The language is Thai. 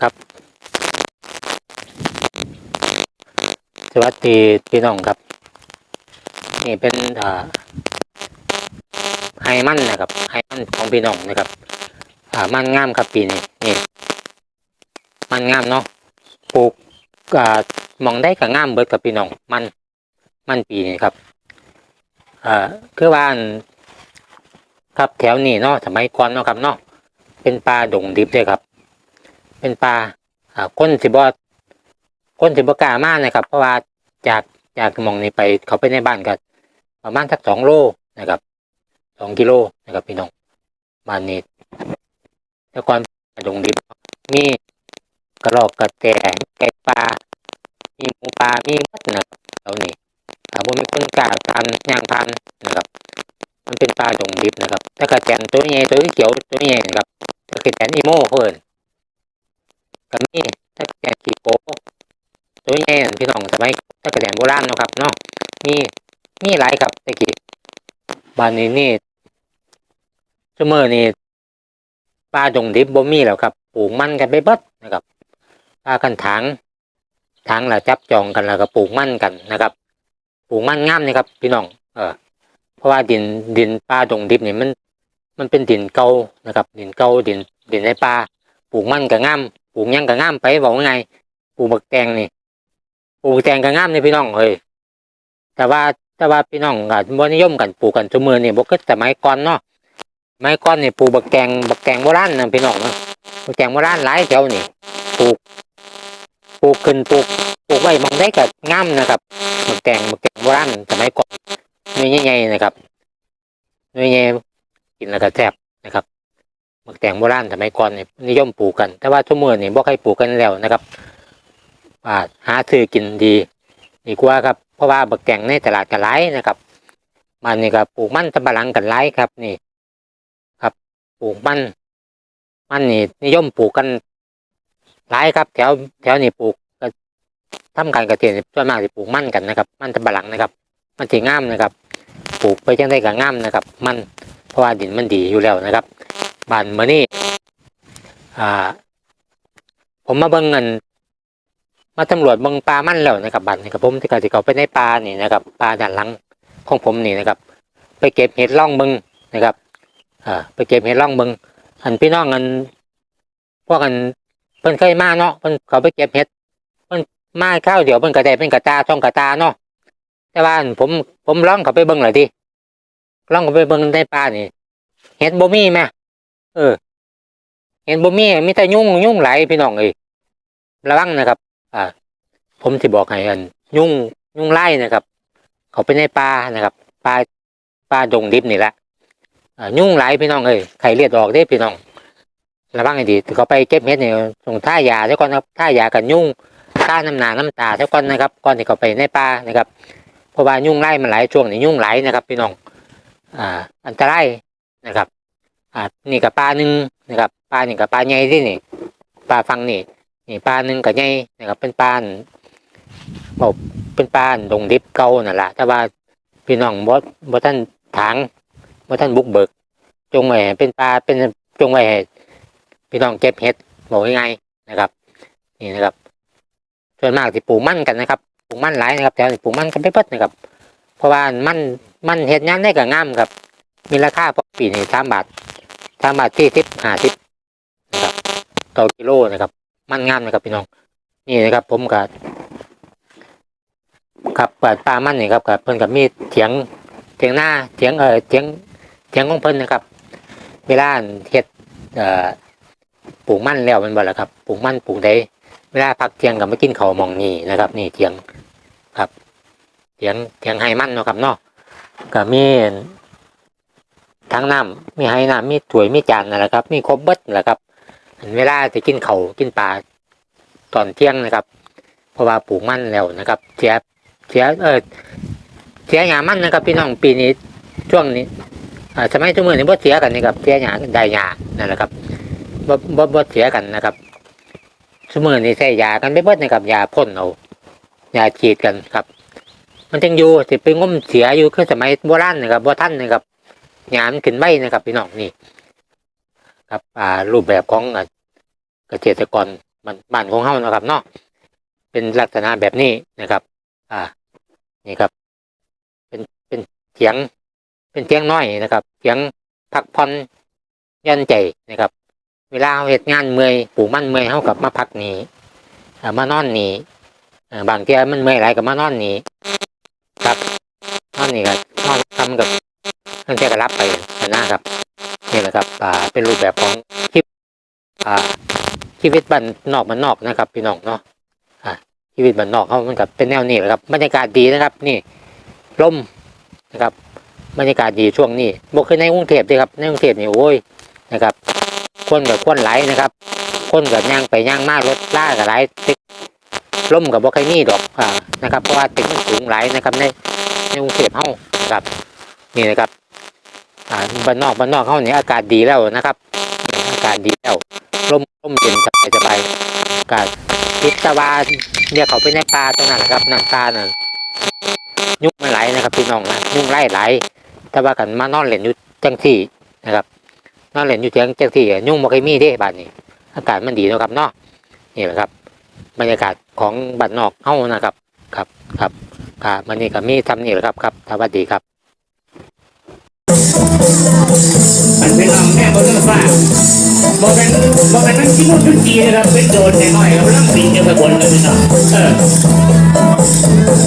ครับ สวัสดีพี่น้องครับ นี่เป็นอ่าไฮมันนะครับไฮมันของพี่น้องนะครับ อ่ามันงามครับปีนี้นี่มันงามเนาะปลูกอ่ามองได้กับงามเบิดกับพี่น้องมันมันปีนี้ครับอ่าคือว่านครับแถวนี้เนาะสมัยก่อนเนาะครับเนาะเป็นป่าดงดิบเลยครับ เป็นป่าอ่าคนสิบอคนสิบกล้ามากนะครับ เพราะว่าจากจากมองนี้ไปเขาไปในบ้านก็ประมาณสักสองโลนะครับสองกิโลนะครับพี่น้องบ้านนี้แต่ก่อนดงดิบมีกระรอกกระแตไก่ปลามีหมูปลามีมัดนะครับเหล่านี้ถ้าบ่มีคนกล้าทานย่างทานนะครับ มันเป็นปลาดงดิบนะครับ ถ้ากระแตนตัวใหญ่ตัวเขียวตัวใหญ่นะครับถ้ากระแตนอีโม่เพิ่นก็มีถ้ากระแตนขี้โก ตัวใหญ่นั่นพี่น้องสมัยถ้ากแตนโบราณเนาะครับเนาะมีมีหลายครับตะกี้บ้านนี้นี่เสมอนี่ปลาดงดิบบ่มีแล้วครับปลูกมันกันไปเบิดนะครับปลากันถางถางแล้วจับจองกันแล้วก็ปลูกมันกันนะครับปลูกมันงามนะครับ พี่น้อง เออ เพราะว่าดินดินปลาดงดิบเนี่ยมัน มันเป็นดินเก่านะครับ ดินเก่าดินดินในป่าปลูกมันก็งามปลูกยังก็งามไปบอกว่าไงปลูกบักแตงนี่ ปลูกแตงก็งามนี่พี่น้องเฮ้ยแต่ว่าแต่ว่าพี่น้องก็บ่นิยมกันปลูกกันทุกมือนี่บ่คือสมัยก่อนเนาะไม้ก้อนนี่ปลูกบักแกงบักแกงโบราณนะพี่น้องนะบักแกงโบราณหลายแถวนี่ปลูกปลูกขึ้นปลูกปลูกไว้มองได้กับงามนะครับบักแกงบักแกงโบราณสมัยก่อนหน่ยใหญ่ๆนะครับหน่ยใหญ่กินแล้วก็แซ่บนะครับบักแกงโบราณสมัยก่อนนี่นิยมปลูกกัน แต่ว่าชั่วโมงนี่บ่ใครปลูกกันแล้วนะครับ่าหาซื้อกินดีดีกว่าครับ เพราะว่าบักแกงในตลาดกันหลนะครับมันนี่ก็ปลูกมันตะบะหลังกันหลครับนี่ครับปลูกมันมันนี่นิยมปลูกกันหลายครับ แถวแถวนี่ปลูกทำการเกษตรส่วนมากจะปลูกมันกันนะครับ มันตะบะหลังนะครับ มันสีงามนะครับ ปลูกไปจังได้กับงามนะครับ มันเพราะว่าดินมันดีอยู่แล้วนะครับบ้านเมื่อนี้อ่าผมมาเบิ่งเงิน มาตำรวจเบิ่งปลามั่นแล้วนะครับบ้านนี่ครับผมที่กสิเขาไปในปลานี่นะครับปลาด้านหลังของผมนี่นะครับ ไปเก็บเห็ดล่องเบิ่งนะครับอ่าไปเก็บเห็ดร่องเบิงอันพี่น้องอันพวกกันเพิ่นเคยมาเนาะเพิ่นเขาไปเก็บเห็ดเพิ่นมาข้าวเดี๋ยวเพิ่นกระไดเป็นกระตาช่องกระตาเนาะแต่ว่าอันผมผมล่องเขาไปเบิ่งเลยดิล่องเขาไปเบิ่งในป่านี่เห็ดบ่มีแม่เออ เห็ดบ่มีมีแต่ยุ่งยุ่งไหลพี่น้องเอ้ยระวังนะครับ อ่า ผมสิบอกให้อันยุ่งยุ่งไล่นะครับ เขาไปในป่านะครับป่าป่าดงดิบนี่แหละยุ่งหลพี่น้องเอ้ยไข่เลือดออกได้พี่น้องระวังให้ดีเขาไปเก็บเห็ดเนี่ยส่งท่ายาเท่าก่อนครับท่ายากันยุ่งท่าน้ำหนาน้ำตาเท่าก่อนนะครับก่อนที่เขาไปในป่านะครับ เพราะว่ายุ่งไล่มันหลายช่วงนี้ยุ่งหลนะครับ พี่น้อง อ่า อันตรายนะครับ อ่า นี่กับปลาหนึ่งนะครับปลานี่กับปลาใหญ่ที่นี่ปลาฟังนี่ นี่ปลาหนึ่งกับใหญ่นะครับเป็นปลาบอกเป็นปลาดงดิบเก่านั่นแหละแต่ว่าพี่น้องบ่บ่ท่านถางว่าท่านบุกเบิก จงไว้เป็นปลาเป็นจงไว้พี่น้องเก็บเห็ดบอกง่ายๆนะครับ นี่นะครับส่วนมากที่ปลูกมันกันนะครับปลูกมันหลายนะครับแถวนี้ปลูกมันกันไปเบิดนะครับ เพราะว่ามันมันเห็ดงามได้กับงามครับ มีราคาพอปีนี้สามบาทสามบาทที่สิบห้าสิบนะครับต่อกิโลนะครับ มันงามนะครับพี่น้องนี่นะครับผมกับครับเปิดปลามันนี่ครับกับเพิ่นกับมีเถียงเถียงหน้าเถียงเออเถียงเถียงของเพิ่นนะครับ เวลาเฮ็ดเอ่อปลูกมันแล้วมันบ่ล่ะครับปลูกมันปลูกได้เวลาพักเที่ยงก็มากินข้าวมองนี่นะครับ นี่เถียงครับเถียงเถียงให้มันเนาะครับเนาะก็มีทั้งน้ำมีให้น้ำมีถ้วยมีจานนั่นแหละครับ มีครบเบิดนั่นแหละครับ เวลาจะกินเขากินปลาตอนเที่ยงนะครับเพราะว่าปลูกมันแล้วนะครับเสียเสียเออเสียหยามันนะครับ พี่น้องปีนี้ช่วงนี้สมัยทุกมือนี่บ่เสียกันนี่ครับเสียหยาได้หยานั่นแหละครับบ่บ่บ่เสียกันนะครับทุกมือนี่ใช้ยากันไปเบิดนะครับยาพ่นเอายาฉีดกันครับ มันจังอยู่สิไปงมเสียอยู่คือสมัยโบราณนะครับโบ่ทันนะครับหยามนขึ้นไว้นะครับพี่น้องนี่ ครับอ่ารูปแบบของเกษตรกรบ้านบ้านของเฮานะครับเนาะเป็นลักษณะแบบนี้นะครับ อ่า นี่ครับ เป็นเป็นเถียง เป็นเถียงน้อยนะครับเถียงพักผ่อนยันใจนะครับ เวลาเราเฮ็ดงานเมื่อยปลูกมันเมื่อยเฮากับมาพักนี่อ่ามานอนนี่อ่าบางเที่ยมันเมื่อยหลายกับมานอนนี่ครับนอนนี่ก็นอนทำกับนั่นเที่ก็รับไปนะครับนี่แหละครับ อ่า เป็นรูปแบบของคลิปอ่าชีวิตบ้านนอกบ้านนอกนะครับ พี่น้องเนาะอ่าชีวิตบ้านนอกเขามันกับเป็นแนวนี้แหละครับบรรยากาศดีนะครับ นี่ลมนะครับบรรยากาศดีช่วงนี้บกคือในกรุงเทพด้วยครับในกรุงเทพนี่โอ้ยนะครับ คนกับคนไหลนะครับ คนกับย่างไปย่างมารถล่ากับไหลตึกล่มกับบกใครมีดอกอ่านะครับเพราะว่าตึกสูงไหลนะครับในในกรุงเทพเฮานะครับนี่นะครับ อ่าบ้านนอกบ้านนอกเฮาเนี่ยอากาศดีแล้วนะครับอากาศดีแล้วลมลมเย็นสบายสบายอากาศทิศตะวันเนี่ยเขาไปในป่าตรงนั้นนะครับน้ำป่าน่ะยุ่งมันไหลนะครับพี่น้องนะยุ่งไล่ไหลแต่ว่ากันมานอนเล่นอยู่จังที่นะครับนอนเล่นอยู่เทียงจังที่ยุ่งบ่เคยมีเด้บ้านนี้ อากาศมันดีนะครับเนาะนี่แหละครับ บรรยากาศของบ้านนอกเฮานะครับ ครับครับครับมันนี่ก็มีทำนี่แหละครับครับสวัสดีครับ ฟ้าบอกเป็นบอกเป็นนั่งชิมุนชุนจีนะครับเป็นโดนแน่หน่อยครับเรื่องสีเดียวกับคนเลยพี่น้องเออ